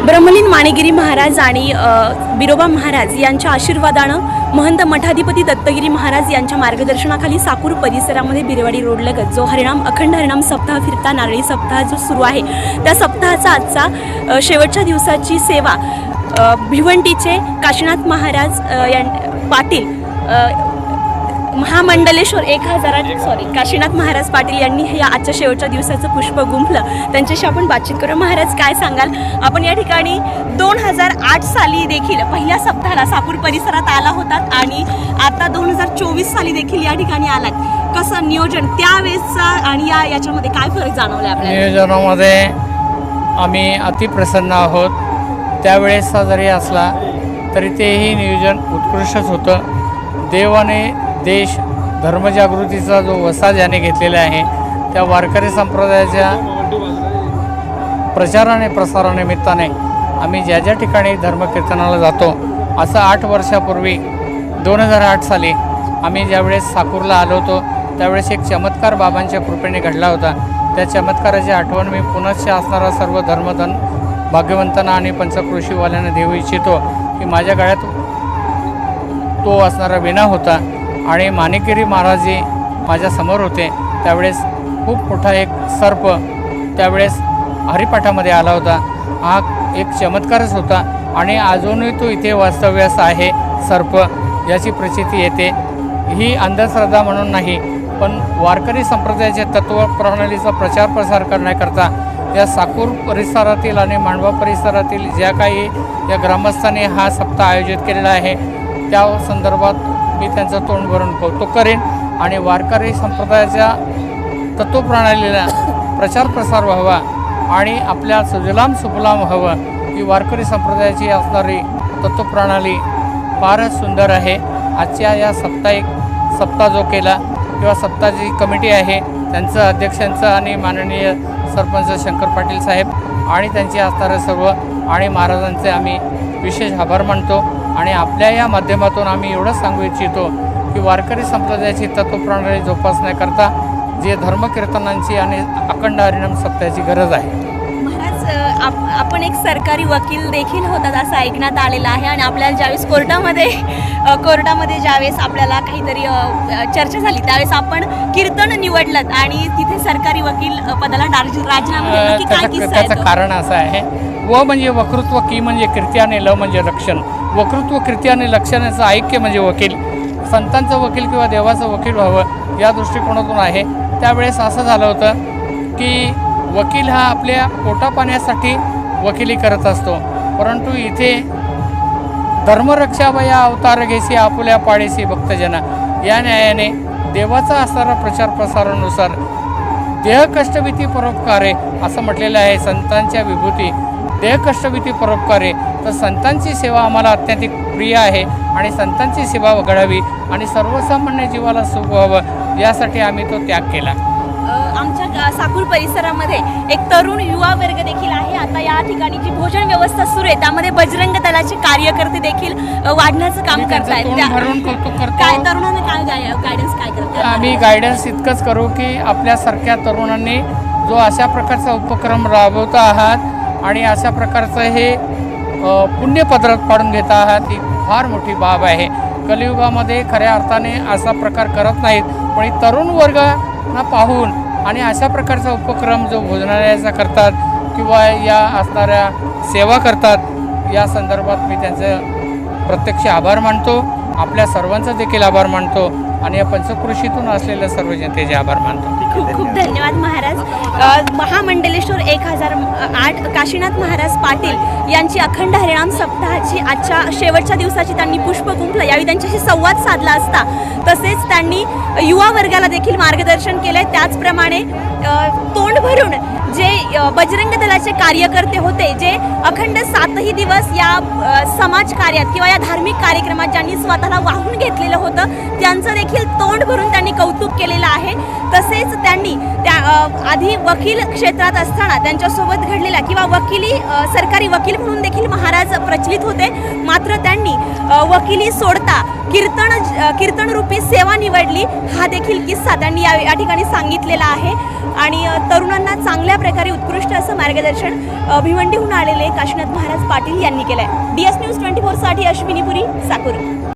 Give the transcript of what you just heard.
ब्रह्मलीन माणेगिरी महाराज आणि बिरोबा महाराज यांच्या आशीर्वादानं महंत मठाधिपती दत्तगिरी महाराज यांच्या मार्गदर्शनाखाली साकूर परिसरामध्ये बिरवाडी रोडलगत जो हरिणाम अखंड हरिणाम सप्ताह फिरता नारळी सप्ताह जो सुरू आहे त्या सप्ताहाचा आजचा शेवटच्या दिवसाची सेवा भिवंडीचे काशीनाथ महाराज यां पाटील महामंडलेश्वर एक हजारात सॉरी काशीनाथ महाराज पाटील यांनी हे आजच्या शेवटच्या दिवसाचं पुष्प गुंफलं. त्यांच्याशी आपण बातचीत करू. महाराज काय सांगाल? आपण या ठिकाणी दोन हजार आठ साली देखील पहिल्या सप्ताहाला सापूर परिसरात आला होतात आणि आता दोन हजार चोवीस साली देखील या ठिकाणी आलात. कसं नियोजन त्यावेळेसचा आणि या याच्यामध्ये काय फरक जाणवला आपल्याला? नियोजनामध्ये आम्ही अतिप्रसन्न आहोत. त्यावेळेसचा जरी असला तरी तेही नियोजन उत्कृष्टच होतं. देवाने देश धर्मजागृतीचा जो वसा ज्याने घेतलेला आहे त्या वारकरी संप्रदायाच्या प्रचाराने प्रसारानिमित्ताने आम्ही ज्या ज्या ठिकाणी धर्मकीर्तनाला जातो असं आठ वर्षापूर्वी दोन हजार आठ साली आम्ही ज्यावेळेस साकूरला आलो होतो त्यावेळेस एक चमत्कार बाबांच्या कृपेने घडला होता. त्या चमत्काराची आठवण मी पुनश्च असणारा सर्व धर्मधन भाग्यवंतांना आणि पंचकृषीवाल्यांना देऊ इच्छितो. की माझ्या गळ्यात तो असणारा विना होता. आणि माणिकेरी महाराजजी माझ्यासमोर होते. त्यावेळेस खूप मोठा एक सर्प त्यावेळेस हरिपाठामध्ये आला होता. हा एक चमत्कारच होता आणि अजूनही तो इथे वास्तव्यास आहे सर्प याची प्रचिती येते. ही अंधश्रद्धा म्हणून नाही पण वारकरी संप्रदायाच्या तत्व प्रणालीचा प्रचार प्रसार करण्याकरता या साकूर परिसरातील आणि मांडवा परिसरातील ज्या काही या ग्रामस्थांनी हा सप्ताह आयोजित केलेला आहे त्या संदर्भात मी त्यांचं तोंड भरून कौतुक करेन. आणि वारकरी संप्रदायाच्या तत्वप्रणालीला प्रचार प्रसार व्हावा आणि आपल्या सुजलाम सुफलाम व्हावं ही वारकरी संप्रदायाची असणारी तत्वप्रणाली फारच सुंदर आहे. आजच्या या साप्ताहिक सप्ताह जो केला किंवा सप्ताहाची कमिटी आहे त्यांचं अध्यक्षांचं आणि माननीय सरपंच शंकर पाटील साहेब आणि त्यांचे असणारे सर्व आणि महाराजांचे आम्ही विशेष आभार मानतो. आणि आपल्या या माध्यमातून आम्ही एवढंच सांगू इच्छितो की वारकरी संप्रदायाची तत्वप्रणाली जोपासण्याकरता जे धर्मकीर्तनांची आणि अखंड हरिणाम सप्ताहाची गरज आहे. आप आपण एक सरकारी वकील देखील होतात असं ऐकण्यात आलेलं आहे आणि आपल्याला ज्यावेळेस कोर्टामध्ये कोर्टामध्ये ज्यावेळेस आपल्याला काहीतरी चर्चा झाली त्यावेळेस आपण कीर्तन निवडलं आणि तिथे सरकारी वकील पदाला राजीनामा? कारण असं आहे. व म्हणजे वक्तृत्व की म्हणजे कीर्ती आणि ल म्हणजे रक्षण. वक्तृत्व कीर्ती आणि लक्षणाचं ऐक्य म्हणजे वकील. संतांचं वकील किंवा देवाचं वकील व्हावं या दृष्टिकोनातून आहे. त्यावेळेस असं झालं होतं की वकील हा आपल्या पोटापाण्यासाठी वकिली करत असतो. परंतु इथे धर्मरक्षावया अवतार घेसी आपुल्या पाडेसी भक्तजना. या न्यायाने देवाचा असणारा प्रचार प्रसारानुसार देह कष्टभीती परोपकारे असं म्हटलेलं आहे संतांच्या विभूती. देह कष्टभीती परोपकारे तर संतांची सेवा आम्हाला अत्यंतिक प्रिय आहे आणि संतांची सेवा घडावी आणि सर्वसामान्य जीवाला सुख व्हावं यासाठी आम्ही तो त्याग केला. आमच्या साकूर परिसरामध्ये एक तरुण युवा वर्ग देखील आहे. आता या ठिकाणी जी भोजन व्यवस्था सुरू आहे त्यामध्ये बजरंग दलाचे कार्यकर्ते देखील वाढण्याचं काम भरून कौतुक काय करतो तरुणांना काय गायडन्स काय करतात? आम्ही गायडन्स इतकंच करू की आपल्यासारख्या तरुणांनी जो अशा प्रकारचा उपक्रम राबवत आहात आणि अशा प्रकारचं हे पुण्यपत्रात पाडून घेत आहात ही फार मोठी बाब आहे. कलियुगामध्ये खऱ्या अर्थाने असा प्रकार करत नाहीत पण तरुण वर्गांना पाहून आणि अशा प्रकारचा उपक्रम जो भोजनालयाचा करतात किंवा या असणाऱ्या सेवा करतात या संदर्भात मी त्यांचं प्रत्यक्ष आभार मानतो. आपल्या सर्वांचा देखील आभार मानतो. आणि या पंचकृषीतून असलेल्या सर्व जनतेचे आभार मानतो. खूप खूप धन्यवाद. महाराज. अ, महामंडलेश्वर एक हजार आठ काशीनाथ महाराज पाटील यांची अखंड हरिणाम सप्ताहाची आजच्या शेवटच्या दिवसाची त्यांनी पुष्प गुंफलं यावेळी त्यांच्याशी संवाद साधला असता. तसेच त्यांनी युवा वर्गाला देखील मार्गदर्शन केलंय. त्याचप्रमाणे अ, तोंड भरून जे अ, बजरंग दलाचे कार्यकर्ते होते जे अखंड सातही दिवस या अ, समाज कार्यात किंवा या धार्मिक कार्यक्रमात ज्यांनी स्वतःला वाहून घेतलेलं होतं त्यांचं देखील तोंड भरून त्यांनी कौतुक केलेलं आहे. तसेच त्यांनी त्या आधी वकील क्षेत्रात असताना त्यांच्यासोबत घडलेल्या किंवा वकिली सरकारी वकील म्हणून देखील महाराज प्रचलित होते. मात्र त्यांनी वकिली सोडता कीर्तन कीर्तनरूपी सेवा निवडली. हा देखील किस्सा त्यांनी या या ठिकाणी सांगितलेला आहे. आणि तरुणांना चांगल्या प्रकारे उत्कृष्ट असं मार्गदर्शन भिवंडीहून आलेले काशीनाथ महाराज पाटील यांनी केलं आहे डी एस न्यूज ट्वेंटी फोरसाठी अश्विनीपुरी साकूर.